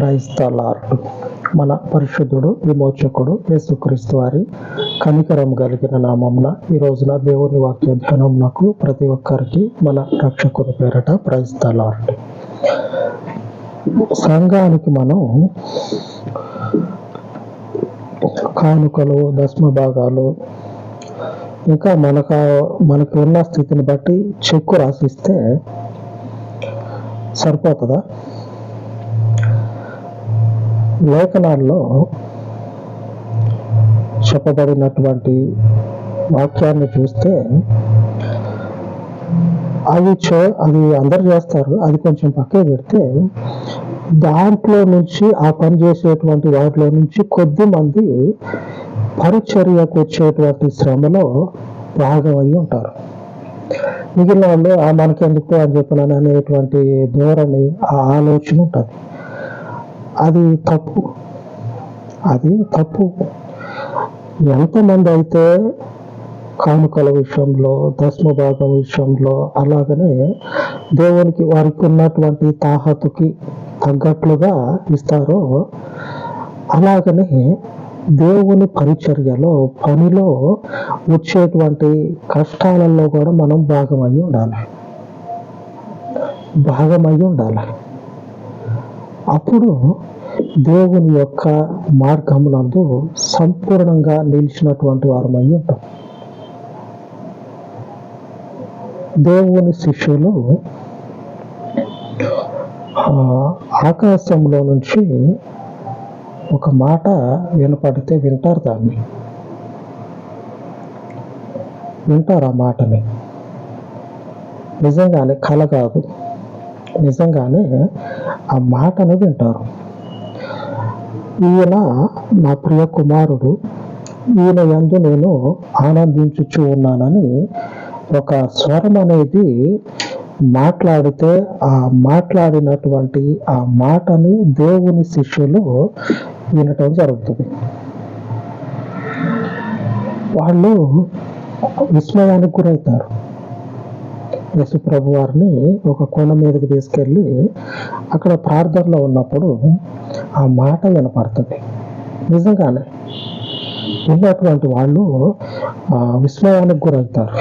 క్రైస్తలార్డు మన పరిశుద్ధుడు విమోచకుడు యేసుక్రీస్తు వారి కనికరం కలిగిన నామంన ఈ రోజున దేవుని వాక్య ధ్యానంనకు ప్రతి ఒక్కరికి మన రక్షకుని పేరట క్రైస్తలార్డు. సంఘానికి మనం కానుకలు దశమ భాగాలు ఇంకా మనకు మనకు ఉన్న స్థితిని బట్టి చెక్కు రాసిస్తే సరిపోతుందా? లేఖనాల్లో చెప్పబడినటువంటి వాక్యాన్ని చూస్తే అవి చే అది అందరు చేస్తారు అది కొంచెం పక్కకు పెడితే దాంట్లో నుంచి ఆ పని చేసేటువంటి వాటిలో నుంచి కొద్ది మంది పరిచర్యకు వచ్చేటువంటి శ్రమలో భాగమై ఉంటారు. మిగిలిన వాళ్ళు ఆ మనకెందుకు అని చెప్పిన అనేటువంటి ధోరణి ఆ ఆలోచన ఉంటుంది. అది తప్పు. అది తప్పు. ఎంతమంది అయితే కానుకల విషయంలో దశమ భాగం విషయంలో అలాగనే దేవునికి వారికి ఉన్నటువంటి తాహతుకి తగ్గట్లుగా ఇస్తారో అలాగనే దేవుని పరిచర్యలో పనిలో వచ్చేటువంటి కష్టాలలో కూడా మనం భాగమై ఉండాలి. భాగమై ఉండాలి. అప్పుడు దేవుని యొక్క మార్గమునందు సంపూర్ణంగా నిలిచినటువంటి వారమై ఉంటాం. దేవుని శిష్యులు ఆకాశంలో నుంచి ఒక మాట వినపడితే వింటారు దాన్ని. వింటారు ఆ మాటని. నిజంగానే కల కాదు. నిజంగానే ఆ మాటను వింటారు. ఈయన నా ప్రియ కుమారుడు ఈయన ఎందు నేను ఆనందించుచు ఉన్నానని ఒక స్వరం అనేది మాట్లాడితే ఆ మాట్లాడినటువంటి ఆ మాటని దేవుని శిష్యులు వినటం జరుగుతుంది. వాళ్ళు విస్మయానికి గురవుతారు. యేసు ప్రభు వారిని ఒక కొండ మీదకి తీసుకెళ్ళి అక్కడ ప్రార్థనలో ఉన్నప్పుడు ఆ మాట వినపడుతుంది. నిజంగానే ఉన్నటువంటి వాళ్ళు ఆ, విస్మయానికి గురవుతారు.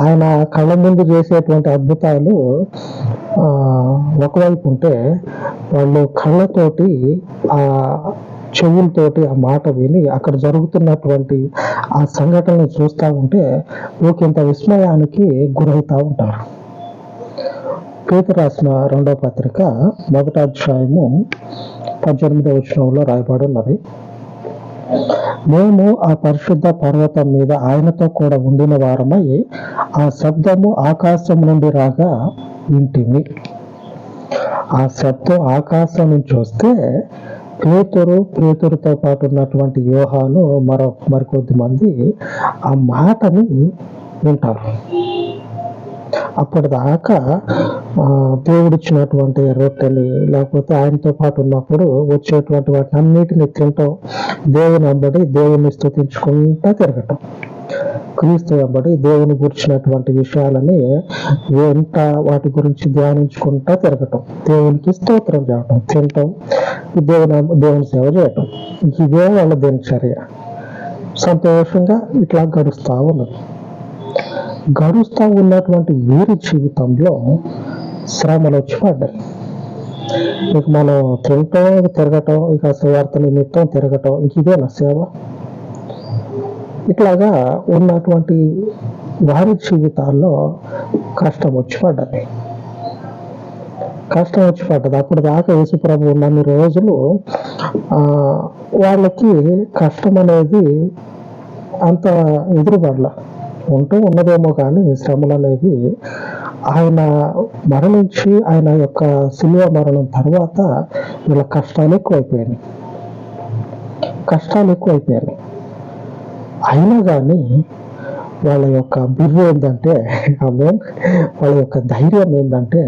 ఆయన కళ్ళ ముందు చేసేటువంటి అద్భుతాలు ఒకవైపు ఉంటే వాళ్ళు కళ్ళతోటి ఆ చెవులతోటి ఆ మాట విని అక్కడ జరుగుతున్నటువంటి ఆ సంఘటనలు చూస్తూ ఉంటే ఒకంత విస్మయానికి గురవుతూ ఉంటారు. పేద రాసిన రెండవ పత్రిక మొదట అధ్యాయము పద్దెనిమిదవ వచనంలో రాయబడి ఉన్నది. మేము ఆ పరిశుద్ధ పర్వతం మీద ఆయనతో కూడా ఉండిన వారమై ఆ శబ్దము ఆకాశం నుండి రాగా వింటిమి ఆ శబ్దం ఆకాశం నుంచి వస్తే పేతురు పేతురుతో పాటు ఉన్నటువంటి వ్యూహాలు మరో మరికొద్ది మంది ఆ మాటని వింటారు. అప్పటిదాకా ఆ, దేవుడిచ్చినటువంటి రొట్టెని లేకపోతే ఆయనతో పాటు ఉన్నప్పుడు వచ్చేటువంటి వాటిని అన్నిటిని తింటాం. దేవుని అంబడి దేవుని స్తుతించుకుంటా తిరగటం. క్రీస్తు వెంబడి దేవుని గురించినటువంటి విషయాలని వెంట వాటి గురించి ధ్యానించుకుంటా తిరగటం. దేవునికి స్తోత్రం చేయటం తినటం దేవుని దేవుని సేవ చేయటం. ఇదే వాళ్ళ దినచర్య. సంతోషంగా ఇట్లా గడుస్తూ ఉన్నది. గడుస్తూ ఉన్నటువంటి వీరి జీవితంలో శ్రమలు వచ్చి పడ్డాయి. ఇక మనం తినటం తిరగటం ఇక సువార్త నిమిత్తం తిరగటం ఇంక ఇదేనా సేవ. ఇట్లాగా ఉన్నటువంటి వారి జీవితాల్లో కష్టం వచ్చి పడ్డది. కష్టం వచ్చి పడ్డది. అప్పుడు దాకా యేసుప్రభు ఉన్నన్ని రోజులు ఆ, వాళ్ళకి కష్టం అనేది అంత ఎదురుపడల ఉంటూ ఉన్నదేమో కానీ శ్రమలు అనేవి ఆయన మరణించి ఆయన యొక్క సిలువ మరణం తర్వాత వీళ్ళ కష్టాలు ఎక్కువైపోయాయి కష్టాలు ఎక్కువైపోయాయి అయినా కానీ వాళ్ళ యొక్క బిర్రు ఏంటంటే ఆమె వాళ్ళ యొక్క ధైర్యం ఏంటంటే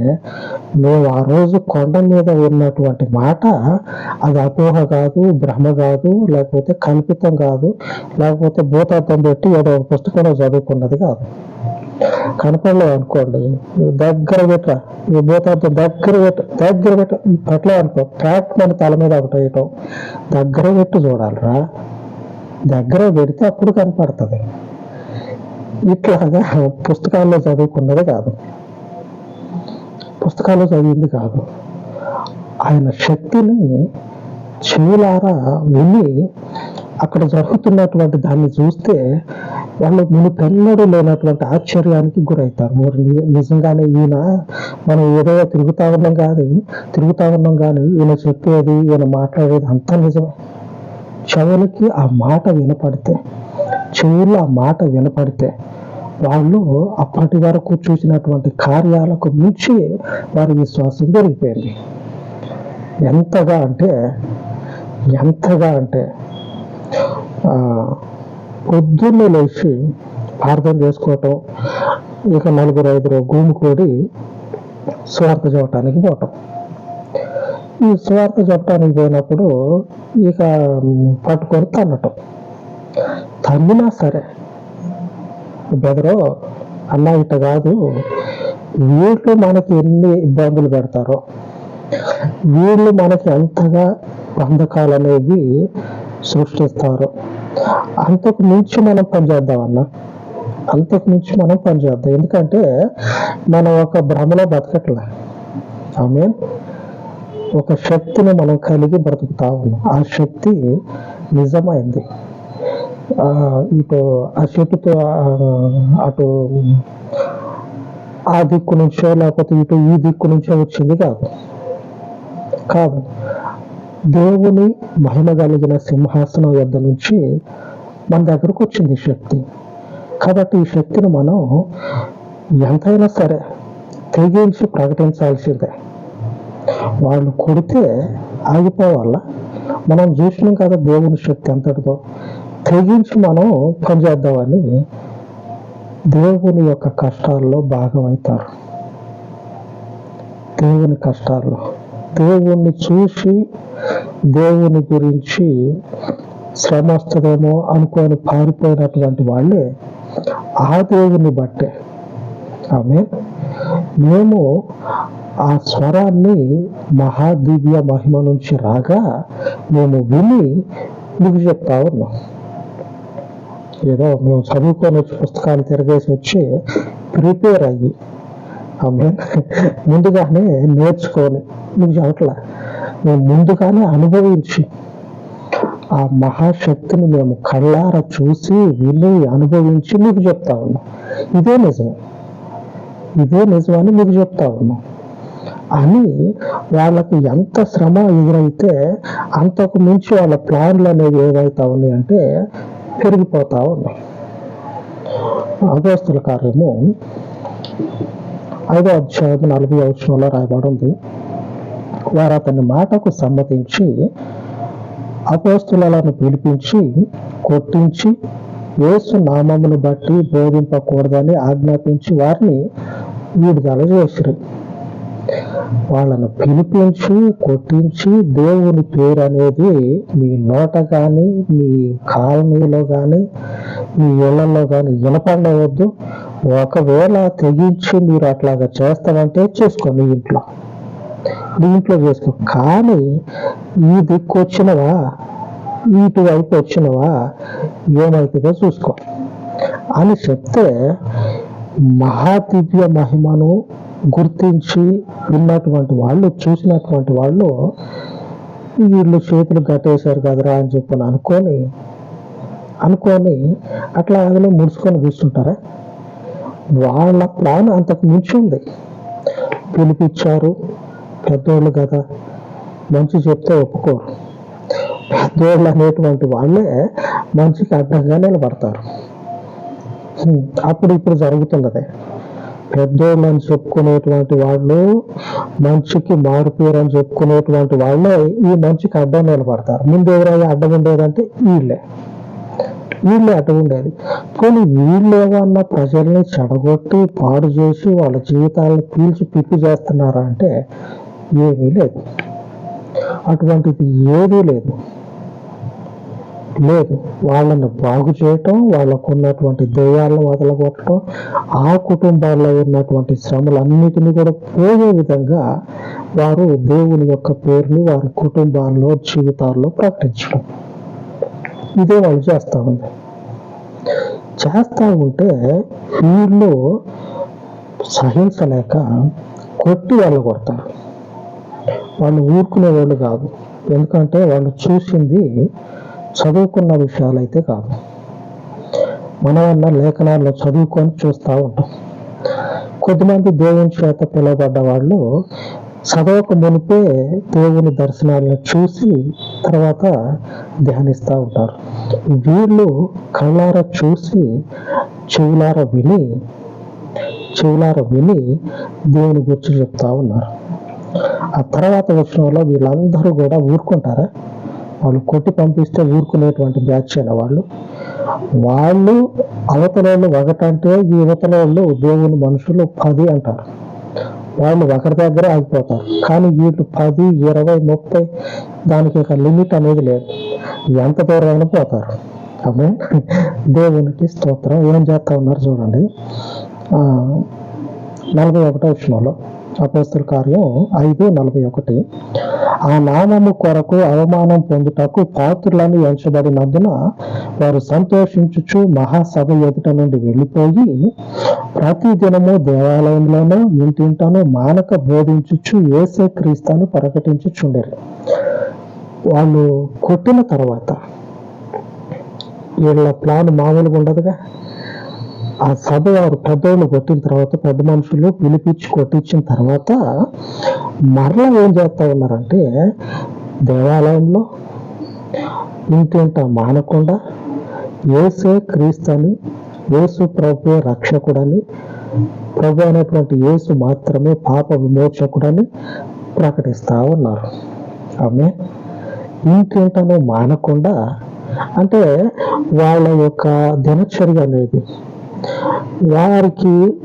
మేము ఆ రోజు కొండ మీద ఉన్నటువంటి మాట అది అపోహ కాదు భ్రమ కాదు లేకపోతే కల్పితం కాదు లేకపోతే భూతార్థం పెట్టి ఏదో ఒక పుస్తకంలో చదువుకున్నది కాదు. కనపడలేదు అనుకోండి దగ్గర పెట్ట ఈ భూతార్థం దగ్గర పెట్ట దగ్గర పెట్ట పెట్టలేదు అనుకో ట్రాక్ మన తల మీద ఒకటి వేయటం దగ్గర పెట్టి చూడాలిరా. దగ్గర పెడితే అప్పుడు కనపడుతుంది. ఇట్లాగా పుస్తకాల్లో చదువుకున్నది కాదు. పుస్తకాల్లో చదివింది కాదు. ఆయన శక్తిని చెవులారా విని అక్కడ జరుగుతున్నటువంటి దాన్ని చూస్తే వాళ్ళు మునుపెన్నడూ లేనటువంటి ఆశ్చర్యానికి గురవుతారు. మరి నిజంగానే ఈయన మనం ఏదో తిరుగుతా ఉన్నాం కానీ తిరుగుతా ఉన్నాం కానీ ఈయన చెప్పేది ఈయన మాట్లాడేది అంతా నిజమే. చెవులకి ఆ మాట వినపడితే చెవులు ఆ మాట వినపడితే వాళ్ళు అప్పటి వరకు చూసినటువంటి కార్యాలకు మించి వారి విశ్వాసం పెరిగిపోయింది. ఎంతగా అంటే ఎంతగా అంటే ఆ, పొద్దున్నే లేచి ప్రార్థన చేసుకోవటం ఇక నలుగురు ఐదుగురు గుమికూడి స్వార్థ చూడటానికి పోవటం. ఈ స్వార్థ చెప్పడానికి పోయినప్పుడు ఇక పట్టుకొని తన్నటం తన్నినా సరే. బెదరో అన్న ఇట కాదు. వీళ్ళు మనకి ఎన్ని ఇబ్బందులు పెడతారో వీళ్ళు మనకి ఎంతగా బంధకాలు అనేవి సృష్టిస్తారు. అంతకు మించి మనం పనిచేద్దామన్నా అంతకు మించి మనం పనిచేద్దాం ఎందుకంటే మనం ఒక భ్రమలో బతకట్లే. ఆమె ఒక శక్తిని మనం కలిగి బ్రతుకుతా ఉన్నాం. ఆ శక్తి నిజమైంది. ఆ, ఇటు ఆ చెట్టుతో అటు ఆ దిక్కు నుంచో లేకపోతే ఇటు ఈ దిక్కు నుంచో వచ్చింది కాదు. కాదు. దేవుని మహిమ కలిగిన సింహాసనం వద్ద నుంచి మన దగ్గరకు వచ్చింది శక్తి. కాబట్టి ఈ శక్తిని మనం ఎంతైనా సరే తెగించి ప్రకటించాల్సిందే. వాళ్ళు కొడితే ఆగిపోవాల? మనం చూసినాం కదా దేవుని శక్తి అంతటితో. తెగించి మనం పనిచేద్దామని దేవుని యొక్క కష్టాల్లో భాగమవుతారు దేవుని కష్టాల్లో. దేవుణ్ణి చూసి దేవుని గురించి శ్రమ వస్తుందేమో అనుకొని పారిపోయినటువంటి వాళ్ళే ఆ దేవుని బట్టే. ఆమె మేము ఆ స్వరాన్ని మహాదివ్య మహిమ నుంచి రాగా మేము విని మీకు చెప్తా ఉన్నాం ఏదో మేము చదువుకొని వచ్చి పుస్తకాలు తిరగేసి వచ్చి ప్రిపేర్ అయ్యి ముందుగానే నేర్చుకొని మీకు చెప్పట్లా మేము ముందుగానే అనుభవించి ఆ మహాశక్తిని మేము కళ్ళార చూసి విని అనుభవించి మీకు చెప్తా ఉన్నాం ఇదే నిజం. ఇదే నిజమని మీకు చెప్తా ఉన్నాం అని వాళ్ళకి ఎంత శ్రమ ఎదురైతే అంతకు మించి వాళ్ళ ప్లాన్లు అనేవి ఏదైతా ఉన్నాయి అంటే పెరిగిపోతా ఉన్నాయి. అగోస్తుల కార్యము ఐదో అధ్యాయం నలభై అవసరంలో రాయబడింది వారు అతని మాటకు సమ్మతించి అపోస్తులను పిలిపించి కొట్టించి యేసు నామమును బట్టి బోధింపకూడదని ఆజ్ఞాపించి వారిని విడుదల చేసిరు. వాళ్ళను పిలిపించి కొట్టించి. దేవుని పేరు అనేది మీ నోట కానీ మీ కాలనీలో కానీ మీ ఇళ్ళలో కానీ వినపడవద్దు ఒకవేళ తెగించి మీరు అట్లాగా చేస్తామంటే చేసుకో మీ ఇంట్లో. నీ ఇంట్లో చేసుకో. కానీ ఈ దిక్కు వచ్చినవా ఇటువైపు వచ్చినవా ఏమవుతుందో చూసుకో. అని చెప్తే మహాదివ్య మహిమను గుర్తించి విన్నటువంటి వాళ్ళు చూసినటువంటి వాళ్ళు వీళ్ళు చేతులు గట్టేశారు కదరా అని చెప్పని అనుకొని అనుకొని అట్లా అందులో ముడుచుకొని కూర్చుంటారా? వాళ్ళ ప్లాన్ అంతకు మించి ఉంది. పిలిపించారు పెద్దోళ్ళు కదా మంచి చెప్తే ఒప్పుకోరు. పెద్దోళ్ళు అనేటువంటి వాళ్ళే మంచికి అడ్డంగా నిలబడతారు. అప్పుడు ఇప్పుడు జరుగుతున్నది. పెద్ద మనం చెప్పుకునేటువంటి వాళ్ళు మంచికి మారుపేరు అని చెప్పుకునేటువంటి వాళ్ళే ఈ మంచికి అడ్డం నిలబడతారు. ముందు ఎవరైనా అడ్డం ఉండేదంటే వీళ్ళే. వీళ్ళే అడ్డం ఉండేది. కానీ వీళ్ళు ప్రజల్ని చెడగొట్టి పాడు చేసి వాళ్ళ జీవితాలను పీల్చి పిప్పి చేస్తున్నారా అంటే ఏమీ లేదు. అటువంటిది ఏదీ లేదు. లేదు. వాళ్ళని బాగు చేయటం వాళ్ళకు ఉన్నటువంటి దయ్యాలను వదలగొట్టడం ఆ కుటుంబాల్లో ఉన్నటువంటి శ్రమలన్నిటిని కూడా పోయే విధంగా వారు దేవుని యొక్క పేరుని వారి కుటుంబాల్లో జీవితాల్లో ప్రకటించడం. ఇదే వాళ్ళు చేస్తూ ఉంది చేస్తూ ఉంటే వీళ్ళు సహించలేక కొట్టి వాళ్ళు కొడతారు. వాళ్ళు ఊరుకునే వాళ్ళు కాదు. ఎందుకంటే వాళ్ళు చూసింది చదువుకున్న విషయాలు అయితే కాదు. మనమన్న లేఖనాల్లో చదువుకొని చూస్తూ ఉంటాం. కొద్దిమంది దేవుని చేత పిలువబడ్డ వాళ్ళు చదవక మునిపే దేవుని దర్శనాలను చూసి తర్వాత ధ్యానిస్తూ ఉంటారు. వీళ్ళు కళ్ళార చూసి చెవులార విని చెవులార విని దేవుని గురించి చెప్తా ఉన్నారు. ఆ తర్వాత వచ్చిన వల్ల వీళ్ళందరూ కూడా ఊరుకుంటారా? వాళ్ళు కొట్టి పంపిస్తే ఊరుకునేటువంటి బ్యాచ్ అయిన వాళ్ళు. వాళ్ళు అవతలలో ఒకటంటే ఈ యువతలలో దేవుని మనుషులు పది అంటారు. వాళ్ళు ఒకరి దగ్గర ఆగిపోతారు. కానీ వీళ్ళు పది ఇరవై ముప్పై దానికి ఒక లిమిట్ అనేది లేదు. ఎంత దూరం అయినా పోతారు. అదే దేవునికి స్తోత్రం. ఏం చేస్తా ఉన్నారు చూడండి. నలభై ఒకటో విషయంలో అపోస్తుల కార్యం ఐదు నలభై ఒకటి. ఆ నామము కొరకు అవమానం పొందుటకు పాత్రులను ఎంచబడినందున వారు సంతోషించుచు మహాసభ ఎదుట నుండి వెళ్ళిపోయి ప్రతి దినము దేవాలయంలోనూ ఇంటింటను మానక బోధించుచు ఏసే క్రీస్తాను ప్రకటించుచుండేరు. వాళ్ళు కొట్టిన తర్వాత వీళ్ళ ప్లాన్ మామూలుగా ఉండదుగా ఆ సభ వారు పెద్దోళ్ళు కొట్టిన తర్వాత పెద్ద మనుషులు పిలిపించి కొట్టించిన తర్వాత మరలా ఏం చేస్తా ఉన్నారంటే దేవాలయంలో ఇంకేంట మానకుండా ఏసే క్రీస్తని యేసు ప్రభు రక్షకుడని ప్రభు అనేటువంటి యేసు మాత్రమే పాప విమోచకుడని ప్రకటిస్తా ఉన్నారు. ఆమె ఇంకేంటనో మానకుండా అంటే వాళ్ళ యొక్క దినచర్య అనేది వారికి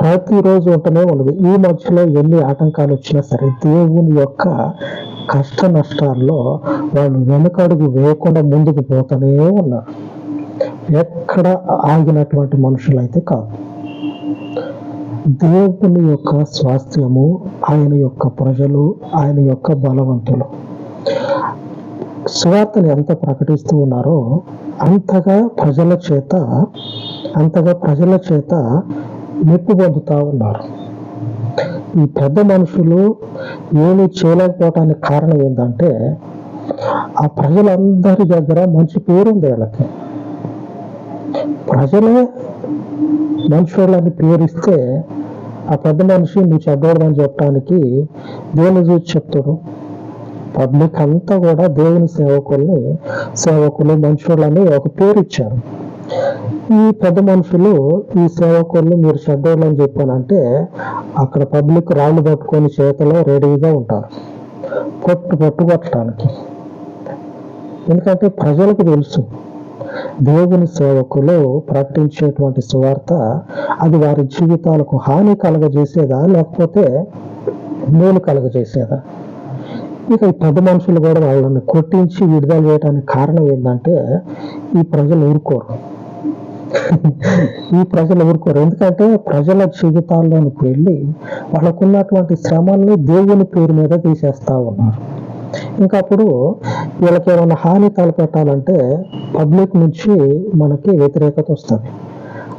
ప్రతిరోజు ఉంటూనే ఉన్నది. ఈ మధ్యలో ఎన్ని ఆటంకాలు వచ్చినా సరే దేవుని యొక్క కష్ట నష్టాల్లో వాళ్ళు వెనుకడుగు వేయకుండా ముందుకు పోతూనే ఉన్నారు. ఎక్కడ ఆగినటువంటి మనుషులు అయితే కాదు. దేవుని యొక్క స్వాస్థ్యము ఆయన యొక్క ప్రజలు ఆయన యొక్క బలవంతులు. సువార్తను ఎంత ప్రకటిస్తూ ఉన్నారో అంతగా ప్రజల చేత అంతగా ప్రజల చేత మెప్పు పొందుతా ఉన్నారు. ఈ పెద్ద మనుషులు ఏమీ చేయలేకపోవటానికి కారణం ఏంటంటే ఆ ప్రజలందరి దగ్గర మంచి పేరుంది వీళ్ళకి. ప్రజలే మనుషులని పేరిస్తే ఆ పెద్ద మనిషి నువ్వు చెడ్డోడని చెప్పడానికి దేవుని చూసి చెప్తాడు పబ్లిక్ అంతా కూడా దేవుని సేవకుల్ని సేవకులు మనుషులని ఒక పేరు ఇచ్చారు. ఈ పెద్ద మనుషులు ఈ సేవకులు మీరు చెడ్డోళ్ళు అని చెప్పానంటే అక్కడ పబ్లిక్ రాళ్ళు పట్టుకొని చేతిలో రెడీగా ఉంటారు. కొట్టు పొట్టు ఎందుకంటే ప్రజలకు తెలుసు దేవుని సేవకులు ప్రకటించేటువంటి సువార్త అది వారి జీవితాలకు హాని కలగజేసేదా లేకపోతే మేలు కలగజేసేదా? ఇక ఈ పెద్ద మనుషులు కూడా వాళ్ళని కొట్టించి విడుదల చేయడానికి కారణం ఏంటంటే ఈ ప్రజలు ఊరుకోరు. ఈ ప్రజలు ఊరుకోరు. ఎందుకంటే ప్రజల జీవితాల్లోనికి వెళ్ళి వాళ్ళకున్నటువంటి శ్రమల్ని దేవుని పేరు మీద తీసేస్తా ఉన్నారు. ఇంకా అప్పుడు వీళ్ళకి ఏమైనా హాని తలపెట్టాలంటే పబ్లిక్ నుంచి మనకి వ్యతిరేకత వస్తుంది.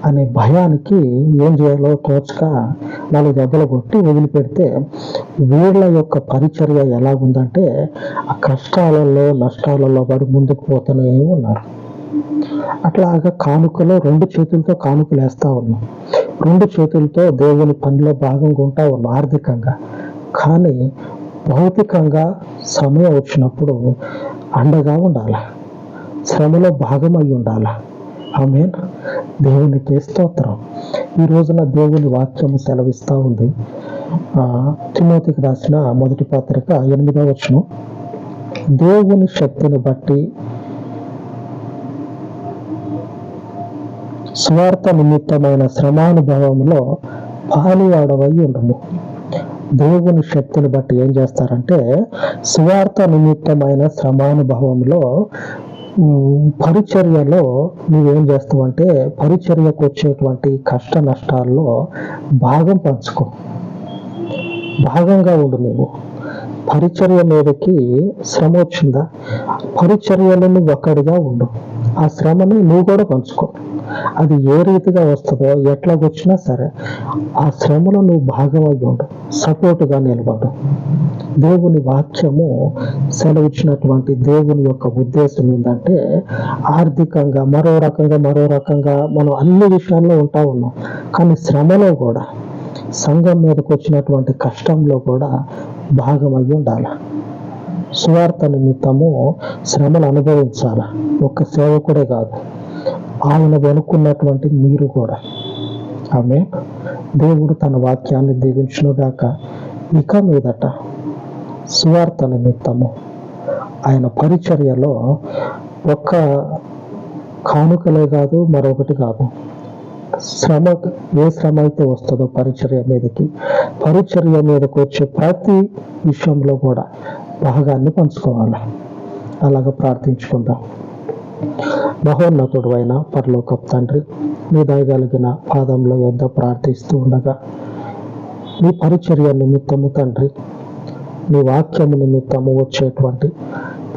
అనే భయానికి ఏం చేయాలో తోచక నాలుగు దెబ్బలు కొట్టి వదిలిపెడితే వీళ్ళ యొక్క పరిచర్య ఎలాగుందంటే ఆ కష్టాలలో నష్టాలలో పడి ముందుకు పోతూనే ఉన్నారు. అట్లాగా కానుకలో రెండు చేతులతో కానుకలు వేస్తూ ఉన్నాం. రెండు చేతులతో దేవుని పనిలో భాగంగా ఉంటా ఉన్నాం ఆర్థికంగా. కానీ భౌతికంగా సమయం వచ్చినప్పుడు అండగా ఉండాలి? శ్రమలో భాగమై ఉండాలి? ఆమె దేవునికి స్తోత్రం. ఈ రోజున దేవుని వాక్యము సెలవిస్తూ ఉంది. తిమోతికి రాసిన మొదటి పత్రిక ఎనిమిదవ వచ్చును దేవుని శక్తిని బట్టి స్వార్థ నిమిత్తమైన శ్రమానుభవంలో పాలివాడవై ఉండము. దేవుని శక్తిని బట్టి ఏం చేస్తారంటే స్వార్థ నిమిత్తమైన శ్రమానుభవంలో పరిచర్యలో నువ్వేం చేస్తావంటే పరిచర్యకు వచ్చేటువంటి కష్ట నష్టాల్లో భాగం పంచుకో. భాగంగా ఉండు నువ్వు. పరిచర్య మీదకి శ్రమ వచ్చిందా? పరిచర్యలో నువ్వు ఒక్కడిగా ఉండు. ఆ శ్రమను నువ్వు కూడా పంచుకో. అది ఏ రీతిగా వస్తుందో ఎట్లాగొచ్చినా సరే ఆ శ్రమలో నువ్వు భాగమై ఉండు. సపోర్టుగా నిలబడు. దేవుని వాక్యము సెలవిచ్చినటువంటి దేవుని యొక్క ఉద్దేశం ఏంటంటే ఆర్థికంగా మరో రకంగా మరో రకంగా మనం అన్ని విషయాల్లో ఉంటా ఉన్నాం. కానీ శ్రమలో కూడా సంఘం మీదకు వచ్చినటువంటి కష్టంలో కూడా భాగమై ఉండాలి. సువార్త నిమిత్తము శ్రమలు అనుభవించాల. ఒక్క సేవకుడే కాదు. ఆయన వెనుకున్నటువంటి మీరు కూడా. ఆమె దేవుడు తన వాక్యాన్ని దీవించునుగాక. ఇక మీదట సువార్త నిమిత్తము. ఆయన పరిచర్యలో ఒక్క కానుకలే కాదు మరొకటి కాదు. శ్రమ ఏ శ్రమ అయితే వస్తుందో పరిచర్య మీదకి పరిచర్య మీదకి వచ్చే ప్రతి విషయంలో కూడా భాగాన్ని పంచుకోవాలి. అలాగ ప్రార్థించుకుందాం. మహోన్నతుడు అయిన పరలోకపు తండ్రి మీ దయగలిగిన పాదంల యొద్ద ప్రార్థిస్తూ ఉండగా మీ పరిచర్య నిమిత్తము తండ్రి మీ వాక్యము నిమిత్తము వచ్చేటువంటి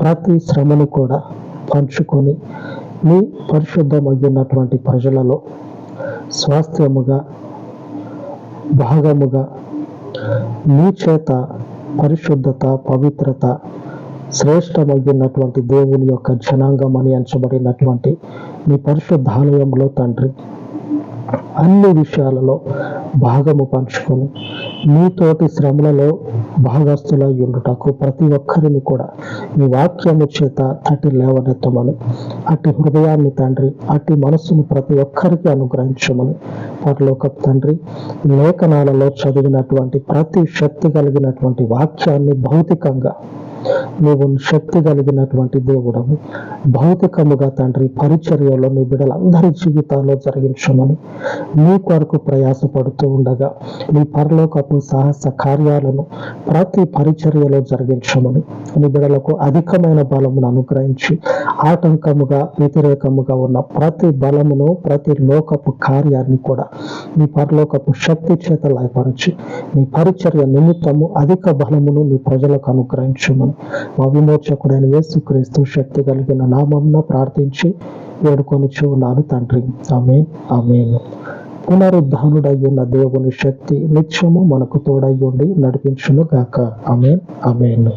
ప్రతి శ్రమను కూడా పంచుకొని మీ పరిశుద్ధమగినటువంటి ప్రజలలో స్వాస్థ్యముగా భాగముగా నీ చేత పరిశుద్ధత పవిత్రత శ్రేష్టమగినటువంటి దేవుని యొక్క జనాంగం అని ఎంచబడినటువంటి మీ పరిశుద్ధాలయంలో తండ్రి. అన్ని విషయాలలో భాగము పంచుకొని మీతోటి శ్రమలలో భాగస్థులై ఉండుటకు ప్రతి ఒక్కరిని కూడా మీ వాక్యము చేత తటి లేవనెత్తమని అట్టి హృదయాన్ని తండ్రి అట్టి మనస్సును ప్రతి ఒక్కరికి అనుగ్రహించమని పరలోకపు తండ్రి లేఖనాలలో చదివినటువంటి ప్రతి శక్తి కలిగినటువంటి వాక్యాన్ని భౌతికంగా నీవు శక్తి కలిగినటువంటి దేవుడము భౌతికముగా తండ్రి పరిచర్యలో నీ బిడ్డలందరి జీవితాల్లో జరిగించమని నీ కొరకు ప్రయాసపడుతూ ఉండగా నీ పరలోకపు సాహస కార్యాలను ప్రతి పరిచర్యలో జరిగించమని నీ బిడలకు అధికమైన బలమును అనుగ్రహించి ఆటంకముగా వ్యతిరేకముగా ఉన్న ప్రతి బలమును ప్రతి లోకపు కార్యాన్ని కూడా నీ పరలోకపు శక్తి చేత లయపరచి నీ పరిచర్య నిమిత్తము అధిక బలమును నీ ప్రజలకు అనుగ్రహించమని. మా విమోచకుడైన యేసుక్రీస్తు శక్తి కలిగిన నామంన ప్రార్థించి వేడుకొనిచు ఉన్నాను తండ్రి. ఆమె ఆమె పునరుద్ధానుడయ్యున్న దేవుని శక్తి నిత్యము మనకు తోడయ్యుండి నడిపించును గాక ఆమె ఆమెను.